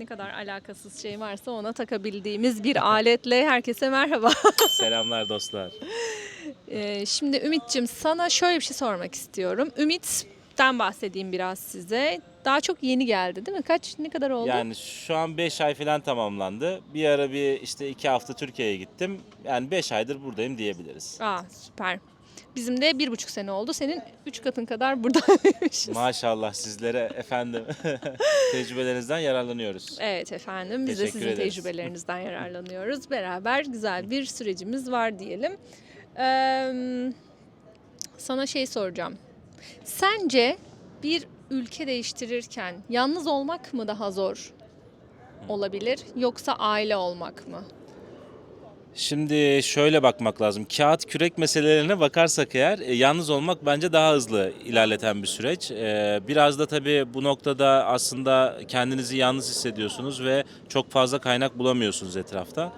ne kadar alakasız şey varsa ona takabildiğimiz bir aletle herkese merhaba. Selamlar dostlar. Ee, şimdi Ümit'ciğim sana şöyle bir şey sormak istiyorum. Ümit'ten bahsedeyim biraz size. Daha çok yeni geldi değil mi? Kaç ne kadar oldu? Yani şu an 5 ay falan tamamlandı. Bir ara bir işte 2 hafta Türkiye'ye gittim. Yani 5 aydır buradayım diyebiliriz. Aa süper. Bizim de bir buçuk sene oldu. Senin üç katın kadar buradaymışız. Maşallah sizlere efendim tecrübelerinizden yararlanıyoruz. Evet efendim. Biz de Teşekkür sizin ederiz. tecrübelerinizden yararlanıyoruz. Beraber güzel bir sürecimiz var diyelim. Ee, sana şey soracağım. Sence bir ülke değiştirirken yalnız olmak mı daha zor olabilir yoksa aile olmak mı? Şimdi şöyle bakmak lazım. Kağıt kürek meselelerine bakarsak eğer e, yalnız olmak bence daha hızlı ilerleten bir süreç. E, biraz da tabii bu noktada aslında kendinizi yalnız hissediyorsunuz ve çok fazla kaynak bulamıyorsunuz etrafta.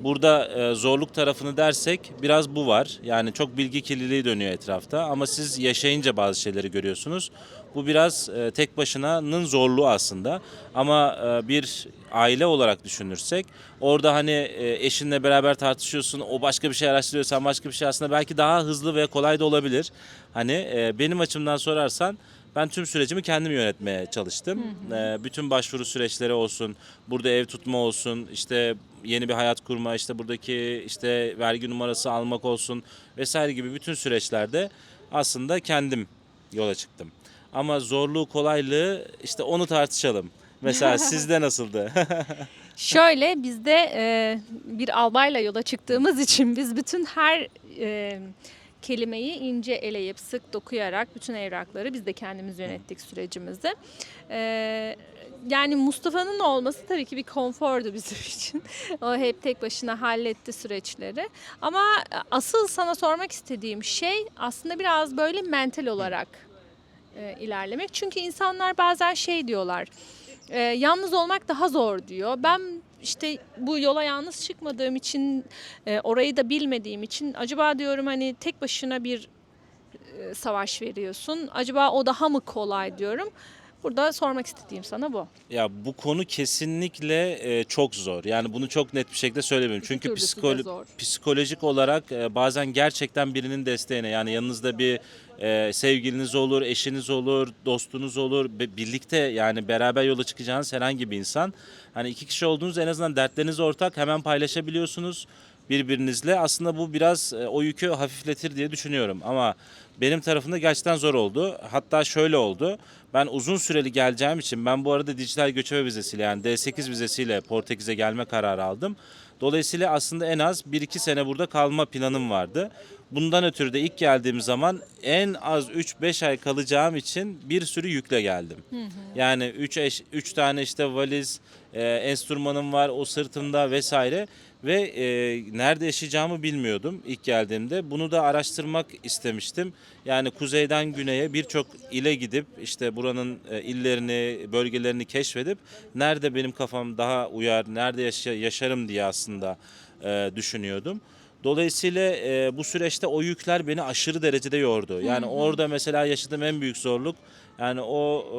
Burada e, zorluk tarafını dersek biraz bu var. Yani çok bilgi kirliliği dönüyor etrafta ama siz yaşayınca bazı şeyleri görüyorsunuz. Bu biraz e, tek başınanın zorluğu aslında. Ama e, bir aile olarak düşünürsek orada hani e, eşinle beraber tartışıyorsun. O başka bir şey araştırıyor, sen başka bir şey aslında belki daha hızlı ve kolay da olabilir. Hani e, benim açımdan sorarsan ben tüm sürecimi kendim yönetmeye çalıştım. E, bütün başvuru süreçleri olsun, burada ev tutma olsun, işte yeni bir hayat kurma, işte buradaki işte vergi numarası almak olsun vesaire gibi bütün süreçlerde aslında kendim yola çıktım. Ama zorluğu, kolaylığı işte onu tartışalım. Mesela sizde nasıldı? Şöyle biz de e, bir albayla yola çıktığımız için biz bütün her e, kelimeyi ince eleyip sık dokuyarak bütün evrakları biz de kendimiz yönettik sürecimizi. E, yani Mustafa'nın olması tabii ki bir konfordu bizim için. o hep tek başına halletti süreçleri. Ama asıl sana sormak istediğim şey aslında biraz böyle mental olarak e, ilerlemek. Çünkü insanlar bazen şey diyorlar. e, yalnız olmak daha zor diyor. Ben işte bu yola yalnız çıkmadığım için, e, orayı da bilmediğim için acaba diyorum hani tek başına bir e, savaş veriyorsun. Acaba o daha mı kolay diyorum. Burada sormak istediğim sana bu. Ya bu konu kesinlikle e, çok zor. Yani bunu çok net bir şekilde söylemiyorum. Çünkü türlüsü de psikolo- zor. psikolojik olarak e, bazen gerçekten birinin desteğine yani yanınızda bir e, sevgiliniz olur, eşiniz olur, dostunuz olur, be- birlikte yani beraber yola çıkacağınız herhangi bir insan. Hani iki kişi olduğunuz en azından dertleriniz ortak hemen paylaşabiliyorsunuz birbirinizle. Aslında bu biraz e, o yükü hafifletir diye düşünüyorum ama benim tarafımda gerçekten zor oldu. Hatta şöyle oldu. Ben uzun süreli geleceğim için ben bu arada dijital göçebe vizesiyle yani D8 vizesiyle Portekiz'e gelme kararı aldım. Dolayısıyla aslında en az 1-2 sene burada kalma planım vardı. Bundan ötürü de ilk geldiğim zaman en az 3-5 ay kalacağım için bir sürü yükle geldim. Yani 3 eş, 3 tane işte valiz, e, enstrümanım var o sırtımda vesaire ve e, nerede yaşayacağımı bilmiyordum ilk geldiğimde. Bunu da araştırmak istemiştim. Yani kuzeyden güneye birçok ile gidip işte buranın e, illerini, bölgelerini keşfedip nerede benim kafam daha uyar, nerede yaşa- yaşarım diye aslında e, düşünüyordum. Dolayısıyla e, bu süreçte o yükler beni aşırı derecede yordu. Yani orada mesela yaşadığım en büyük zorluk yani o e,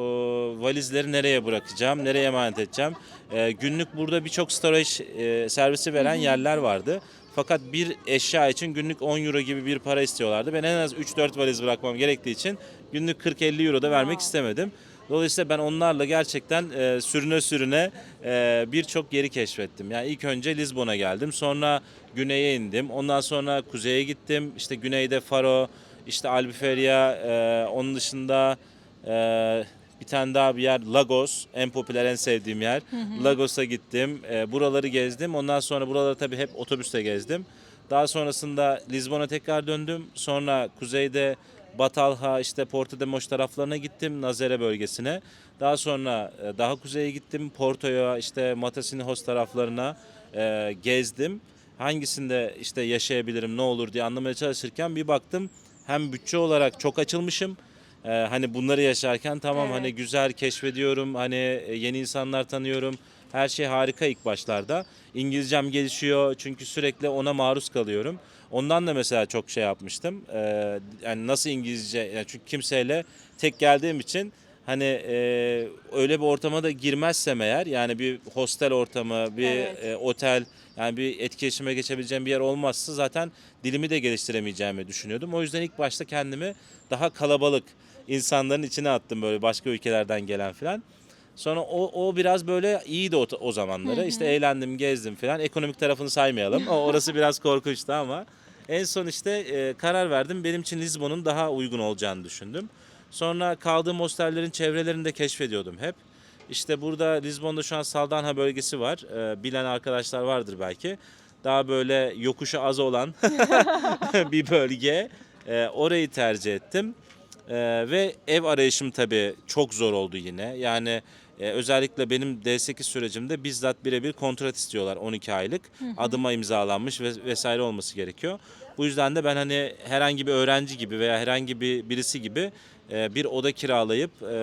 valizleri nereye bırakacağım, nereye emanet edeceğim. E, günlük burada birçok storage e, servisi veren yerler vardı. Fakat bir eşya için günlük 10 euro gibi bir para istiyorlardı. Ben en az 3-4 valiz bırakmam gerektiği için günlük 40-50 euro da vermek istemedim. Dolayısıyla ben onlarla gerçekten e, sürüne sürüne e, birçok yeri keşfettim. Yani ilk önce Lizbon'a geldim. Sonra güneye indim. Ondan sonra kuzeye gittim. İşte güneyde Faro, işte Albufeira, e, onun dışında e, bir tane daha bir yer Lagos. En popüler, en sevdiğim yer. Lagos'a gittim. E, buraları gezdim. Ondan sonra buraları tabii hep otobüste gezdim. Daha sonrasında Lizbon'a tekrar döndüm. Sonra kuzeyde Batalha, işte Porto de Mos taraflarına gittim, Nazare bölgesine. Daha sonra e, daha kuzeye gittim, Porto'ya, işte Matosinhos taraflarına e, gezdim. Hangisinde işte yaşayabilirim, ne olur diye anlamaya çalışırken bir baktım hem bütçe olarak çok açılmışım. E, hani bunları yaşarken tamam Evet. hani güzel keşfediyorum, hani e, yeni insanlar tanıyorum. Her şey harika ilk başlarda. İngilizcem gelişiyor çünkü sürekli ona maruz kalıyorum. Ondan da mesela çok şey yapmıştım. Ee, yani nasıl İngilizce, yani çünkü kimseyle tek geldiğim için Hani e, öyle bir ortama da girmezsem eğer yani bir hostel ortamı, bir Evet. e, otel yani bir etkileşime geçebileceğim bir yer olmazsa zaten dilimi de geliştiremeyeceğimi düşünüyordum. O yüzden ilk başta kendimi daha kalabalık insanların içine attım böyle başka ülkelerden gelen falan. Sonra o, o biraz böyle iyiydi o, o zamanları. İşte eğlendim, gezdim falan. Ekonomik tarafını saymayalım. O orası biraz korkunçtu ama en son işte e, karar verdim. Benim için Lizbon'un daha uygun olacağını düşündüm. Sonra kaldığım hostellerin çevrelerini de keşfediyordum hep. İşte burada Lizbon'da şu an Saldanha bölgesi var. E, bilen arkadaşlar vardır belki. Daha böyle yokuşu az olan bir bölge. E, orayı tercih ettim. Ee, ve ev arayışım tabii çok zor oldu yine. Yani e, özellikle benim D8 sürecimde bizzat birebir kontrat istiyorlar 12 aylık. Adıma imzalanmış ve vesaire olması gerekiyor. Bu yüzden de ben hani herhangi bir öğrenci gibi veya herhangi bir birisi gibi e, bir oda kiralayıp e,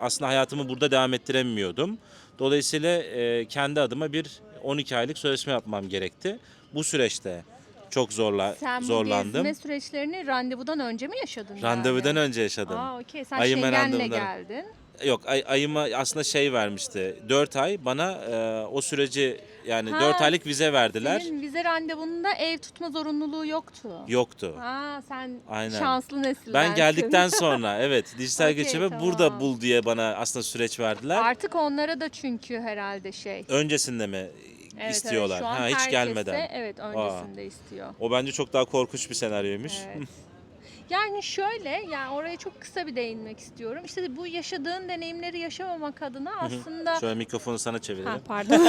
aslında hayatımı burada devam ettiremiyordum. Dolayısıyla e, kendi adıma bir 12 aylık sözleşme yapmam gerekti. Bu süreçte çok zorla Sen bu zorlandım. gezme süreçlerini randevudan önce mi yaşadın? Randevudan yani? önce yaşadım. Aa okey sen Ayıma Schengen'le geldin. Yok ay, ayıma aslında şey vermişti. 4 ay bana e, o süreci yani Ha, 4 aylık vize verdiler. Senin vize randevunda ev tutma zorunluluğu yoktu. Yoktu. Aa sen Aynen. şanslı nesillersin. Ben geldikten sonra evet dijital Okey, göçebe tamam. burada bul diye bana aslında süreç verdiler. Artık onlara da çünkü herhalde şey. Öncesinde mi Evet, istiyorlar? Evet, şu an ha hiç herkese, gelmeden. Evet öncesinde istiyor. O bence çok daha korkunç bir senaryoymuş. Evet. Yani şöyle, yani oraya çok kısa bir değinmek istiyorum. İşte bu yaşadığın deneyimleri yaşamamak adına aslında Şöyle mikrofonu sana çevirelim. Ha, pardon.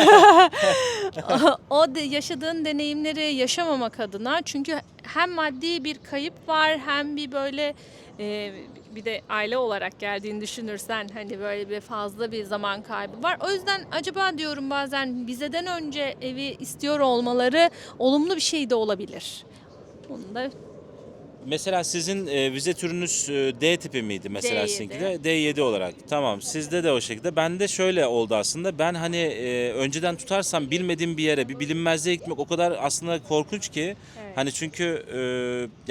o de yaşadığın deneyimleri yaşamamak adına çünkü hem maddi bir kayıp var hem bir böyle e, bir de aile olarak geldiğini düşünürsen hani böyle bir fazla bir zaman kaybı var. O yüzden acaba diyorum bazen vizeden önce evi istiyor olmaları olumlu bir şey de olabilir. Onu da Mesela sizin e, vize türünüz e, D tipi miydi mesela D7. sizinki de? D7 olarak. Tamam sizde de o şekilde. Bende şöyle oldu aslında. Ben hani e, önceden tutarsam bilmediğim bir yere bir bilinmezliğe gitmek o kadar aslında korkunç ki. Evet. Hani çünkü e,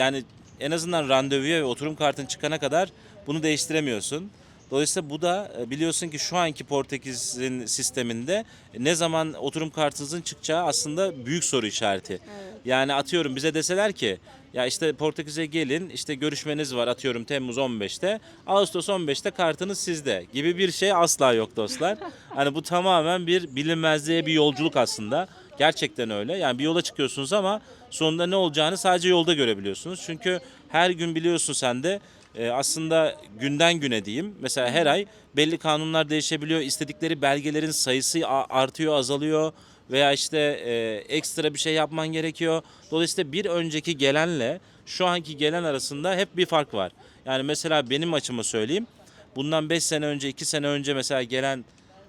yani en azından randevuya ve oturum kartın çıkana kadar bunu değiştiremiyorsun. Dolayısıyla bu da e, biliyorsun ki şu anki Portekiz'in sisteminde ne zaman oturum kartınızın çıkacağı aslında büyük soru işareti. Evet. Yani atıyorum bize deseler ki ya işte Portekiz'e gelin işte görüşmeniz var atıyorum Temmuz 15'te Ağustos 15'te kartınız sizde gibi bir şey asla yok dostlar. hani bu tamamen bir bilinmezliğe bir yolculuk aslında. Gerçekten öyle. Yani bir yola çıkıyorsunuz ama sonunda ne olacağını sadece yolda görebiliyorsunuz. Çünkü her gün biliyorsun sen de e, aslında günden güne diyeyim. Mesela her ay belli kanunlar değişebiliyor. İstedikleri belgelerin sayısı artıyor, azalıyor veya işte e, ekstra bir şey yapman gerekiyor. Dolayısıyla bir önceki gelenle şu anki gelen arasında hep bir fark var. Yani mesela benim açımı söyleyeyim. Bundan 5 sene önce, 2 sene önce mesela gelen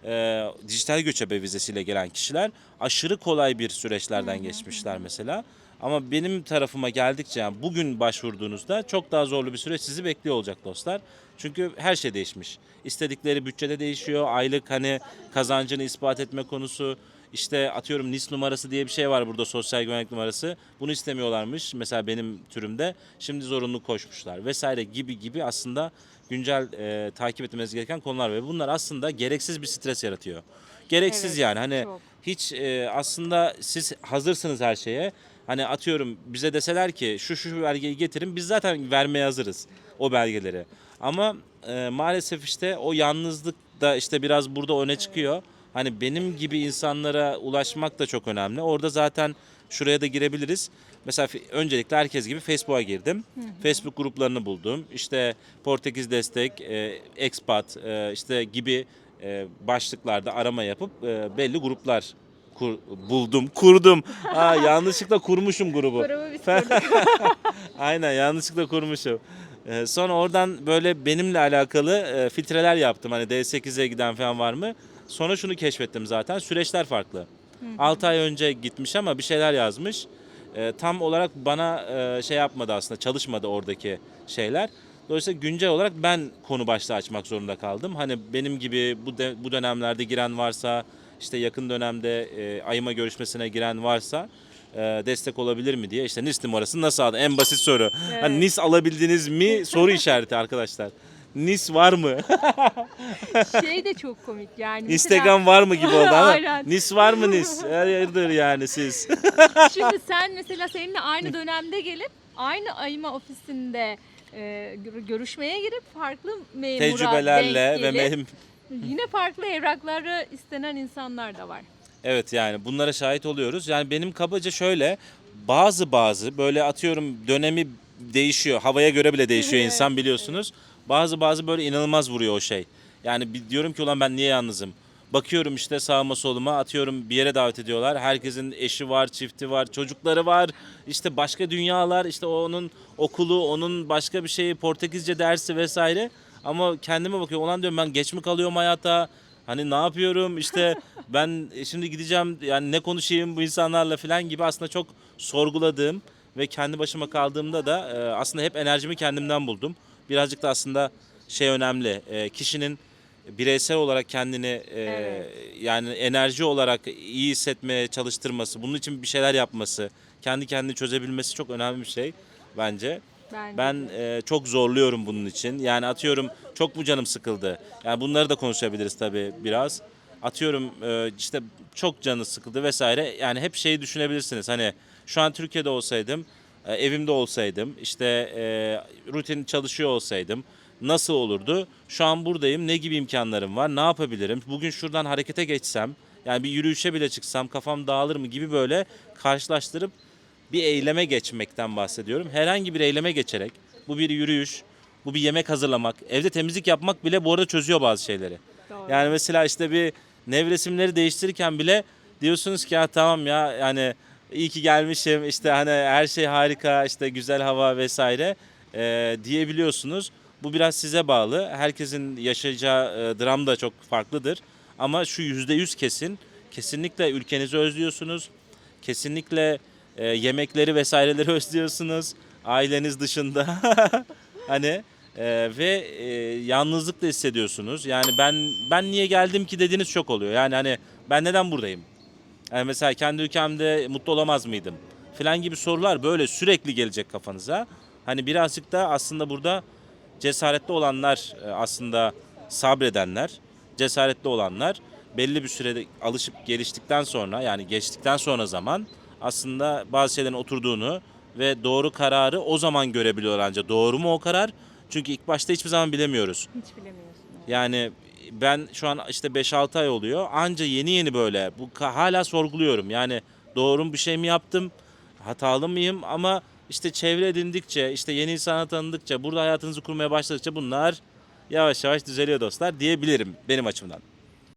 e, dijital göçebe vizesiyle gelen kişiler aşırı kolay bir süreçlerden geçmişler mesela. Ama benim tarafıma geldikçe yani bugün başvurduğunuzda çok daha zorlu bir süreç sizi bekliyor olacak dostlar. Çünkü her şey değişmiş. İstedikleri bütçede değişiyor. Aylık hani kazancını ispat etme konusu. İşte atıyorum NIS numarası diye bir şey var burada sosyal güvenlik numarası. Bunu istemiyorlarmış mesela benim türümde. Şimdi zorunlu koşmuşlar vesaire gibi gibi aslında güncel e, takip etmemiz gereken konular ve bunlar aslında gereksiz bir stres yaratıyor. Gereksiz Evet, yani hani çok. hiç e, aslında siz hazırsınız her şeye. Hani atıyorum bize deseler ki şu şu belgeyi getirin biz zaten vermeye hazırız o belgeleri. Ama e, maalesef işte o yalnızlık da işte biraz burada öne çıkıyor. Hani benim gibi insanlara ulaşmak da çok önemli. Orada zaten şuraya da girebiliriz. Mesela öncelikle herkes gibi Facebook'a girdim. Facebook gruplarını buldum. İşte Portekiz destek, e, expat e, işte gibi e, başlıklarda arama yapıp e, belli gruplar kur- buldum, kurdum. Aa, yanlışlıkla kurmuşum grubu. Grubu biz. Aynen yanlışlıkla kurmuşum. Ee, sonra oradan böyle benimle alakalı e, filtreler yaptım. Hani D8'e giden falan var mı? Sonra şunu keşfettim zaten. Süreçler farklı. 6 ay önce gitmiş ama bir şeyler yazmış. Ee, tam olarak bana e, şey yapmadı aslında. Çalışmadı oradaki şeyler. Dolayısıyla güncel olarak ben konu başlığı açmak zorunda kaldım. Hani benim gibi bu de- bu dönemlerde giren varsa, işte yakın dönemde e, ayıma görüşmesine giren varsa e, destek olabilir mi diye. İşte NIS numarasını nasıl aldın? En basit soru. Hani NIS alabildiniz mi? Soru işareti arkadaşlar. Nis var mı? Şey de çok komik yani. mesela- Instagram var mı gibi oldu ama Aynen. Nis var mı Nis? Hayırdır yani siz? Şimdi sen mesela seninle aynı dönemde gelip aynı ayıma ofisinde e, gör- görüşmeye girip farklı memura Tecrübelerle ve benim yine farklı evrakları istenen insanlar da var. Evet yani bunlara şahit oluyoruz. Yani benim kabaca şöyle bazı bazı böyle atıyorum dönemi değişiyor. Havaya göre bile değişiyor Evet, insan biliyorsunuz. Bazı bazı böyle inanılmaz vuruyor o şey. Yani bir- diyorum ki ulan ben niye yalnızım? Bakıyorum işte sağıma soluma atıyorum bir yere davet ediyorlar. Herkesin eşi var, çifti var, çocukları var. İşte başka dünyalar, işte onun okulu, onun başka bir şeyi, Portekizce dersi vesaire. Ama kendime bakıyorum ulan diyorum ben geç mi kalıyorum hayata? Hani ne yapıyorum işte ben şimdi gideceğim yani ne konuşayım bu insanlarla falan gibi aslında çok sorguladığım ve kendi başıma kaldığımda da e, aslında hep enerjimi kendimden buldum. Birazcık da aslında şey önemli e, kişinin bireysel olarak kendini e, Evet. yani enerji olarak iyi hissetmeye çalıştırması, bunun için bir şeyler yapması, kendi kendini çözebilmesi çok önemli bir şey bence. Bence Ben e, çok zorluyorum bunun için. Yani atıyorum çok mu canım sıkıldı? Yani bunları da konuşabiliriz tabii biraz. Atıyorum e, işte çok canı sıkıldı vesaire. Yani hep şeyi düşünebilirsiniz. Hani şu an Türkiye'de olsaydım, e, evimde olsaydım, işte e, rutin çalışıyor olsaydım nasıl olurdu? Şu an buradayım. Ne gibi imkanlarım var? Ne yapabilirim? Bugün şuradan harekete geçsem, yani bir yürüyüşe bile çıksam kafam dağılır mı gibi böyle karşılaştırıp bir eyleme geçmekten bahsediyorum. Herhangi bir eyleme geçerek bu bir yürüyüş, bu bir yemek hazırlamak, evde temizlik yapmak bile bu arada çözüyor bazı şeyleri. Doğru. Yani mesela işte bir nevresimleri değiştirirken bile diyorsunuz ki ya tamam ya yani iyi ki gelmişim işte hani her şey harika işte güzel hava vesaire e, diyebiliyorsunuz. Bu biraz size bağlı. Herkesin yaşayacağı e, dram da çok farklıdır. Ama şu yüzde yüz kesin. Kesinlikle ülkenizi özlüyorsunuz. Kesinlikle e, yemekleri vesaireleri özlüyorsunuz. Aileniz dışında. hani e, ve e, yalnızlık da hissediyorsunuz. Yani ben ben niye geldim ki dediğiniz çok oluyor. Yani hani ben neden buradayım? Yani mesela kendi ülkemde mutlu olamaz mıydım? Falan gibi sorular böyle sürekli gelecek kafanıza. Hani birazcık da aslında burada cesaretli olanlar e, aslında sabredenler, cesaretli olanlar belli bir sürede alışıp geliştikten sonra yani geçtikten sonra zaman aslında bazı şeylerin oturduğunu ve doğru kararı o zaman görebiliyor ancak. Doğru mu o karar? Çünkü ilk başta hiçbir zaman bilemiyoruz. Hiç bilemiyorsun. Yani ben şu an işte 5-6 ay oluyor. Anca yeni yeni böyle. Bu ka- hala sorguluyorum. Yani doğru mu bir şey mi yaptım? Hatalı mıyım? Ama işte çevre edindikçe, işte yeni insana tanıdıkça, burada hayatınızı kurmaya başladıkça bunlar yavaş yavaş düzeliyor dostlar diyebilirim benim açımdan.